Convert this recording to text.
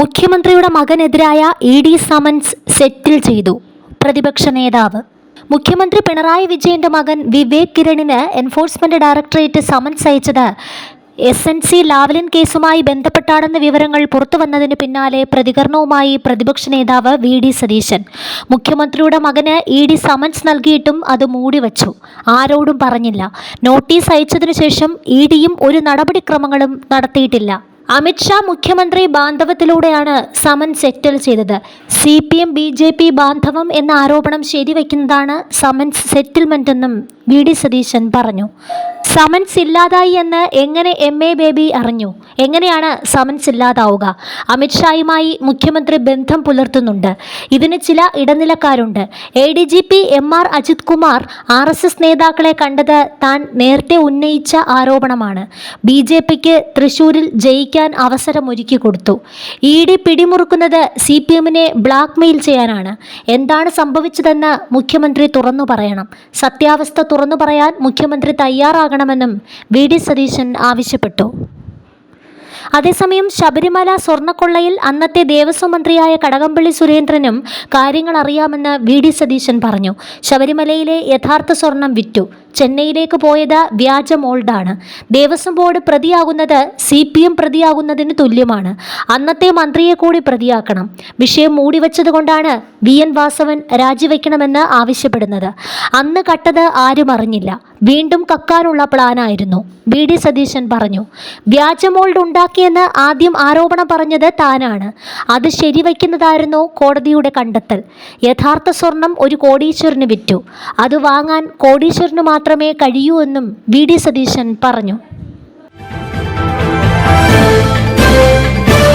മുഖ്യമന്ത്രിയുടെ മകനെതിരായ E D summons settle ചെയ്തു. പ്രതിപക്ഷ നേതാവ്. മുഖ്യമന്ത്രി പിണറായി വിജയന്റെ മകൻ വിവേക് കിരണിന് എൻഫോഴ്സ്മെന്റ് ഡയറക്ടറേറ്റ് സമൻസ് അയച്ചത് എസ് എൻ സി ലാവലിൻ കേസുമായി ബന്ധപ്പെട്ടാണെന്ന വിവരങ്ങൾ പുറത്തു വന്നതിന് പിന്നാലെ പ്രതികരണവുമായി പ്രതിപക്ഷ നേതാവ് വി ഡി സതീശൻ. മുഖ്യമന്ത്രിയുടെ മകന് ഇ ഡി സമൻസ് നൽകിയിട്ടും അത് മൂടിവച്ചു. ആരോടും പറഞ്ഞില്ല. നോട്ടീസ് അയച്ചതിനു ശേഷം ഇ ഡിയും ഒരു നടപടിക്രമങ്ങളും നടത്തിയിട്ടില്ല. അമിത്ഷാ മുഖ്യമന്ത്രി ബാന്ധവത്തിലൂടെയാണ് സമൻ സെറ്റിൽ ചെയ്തത്. C P M B J P ബാന്ധവം എന്ന ആരോപണം ശരിവെക്കുന്നതാണ് സമൻസ് സെറ്റിൽമെന്റ് എന്നും വി ഡി സതീശൻ പറഞ്ഞു. സമൻസ് ഇല്ലാതായി എന്ന് എങ്ങനെ എം എ ബേബി അറിഞ്ഞു? എങ്ങനെയാണ് സമൻസ് ഇല്ലാതാവുക? അമിത്ഷായുമായി മുഖ്യമന്ത്രി ബന്ധം പുലർത്തുന്നുണ്ട്. ഇതിന് ചില ഇടനിലക്കാരുണ്ട്. A D G P M R Ajith Kumar R S S നേതാക്കളെ കണ്ടത് താൻ നേരത്തെ ഉന്നയിച്ച ആരോപണമാണ്. ബി ജെ പിക്ക് തൃശൂരിൽ ജയിക്കാൻ അവസരമൊരുക്കി കൊടുത്തു. ഇ ഡി പിടിമുറുക്കുന്നത് സി പി എമ്മിനെ ബ്ലാക്ക് മെയിൽ ചെയ്യാനാണ്. എന്താണ് സംഭവിച്ചതെന്ന് മുഖ്യമന്ത്രി തുറന്നു പറയണം. സത്യാവസ്ഥ തുറന്നു പറയാൻ മുഖ്യമന്ത്രി തയ്യാറാകണമെന്നും വി ഡി സതീശൻ ആവശ്യപ്പെട്ടു. അതേസമയം ശബരിമല സ്വർണക്കൊള്ളയിൽ അന്നത്തെ ദേവസ്വം മന്ത്രിയായ കടകംപള്ളി സുരേന്ദ്രനും കാര്യങ്ങൾ അറിയാമെന്ന് വി ഡി സതീശൻ പറഞ്ഞു. ശബരിമലയിലെ യഥാർത്ഥ സ്വർണം വിറ്റു. ചെന്നൈയിലേക്ക് പോയത് വ്യാജ മോൾഡാണ് ദേവസ്വം ബോർഡ് പ്രതിയാകുന്നത് സി പി എം പ്രതിയാകുന്നതിന് തുല്യമാണ്. അന്നത്തെ മന്ത്രിയെ കൂടി പ്രതിയാക്കണം. വിഷയം മൂടിവെച്ചതുകൊണ്ടാണ് വി എൻ വാസവൻ രാജിവെക്കണമെന്ന് ആവശ്യപ്പെടുന്നത്. അന്ന് കട്ടത് ആരും അറിഞ്ഞില്ല. വീണ്ടും കക്കാനുള്ള പ്ലാനായിരുന്നു. വി ഡി സതീശൻ പറഞ്ഞു വ്യാജ മോൾഡ് ഉണ്ടാക്കിയെന്ന് ആദ്യം ആരോപണം പറഞ്ഞത് താനാണ്. അത് ശരിവയ്ക്കുന്നതായിരുന്നു കോടതിയുടെ കണ്ടെത്തൽ. യഥാർത്ഥ സ്വർണം ഒരു കോടീശ്വരന് വിറ്റു. അത് വാങ്ങാൻ കോടീശ്വരന് മാത്രമേ കഴിയൂ എന്നും വി ഡി സതീശൻ പറഞ്ഞു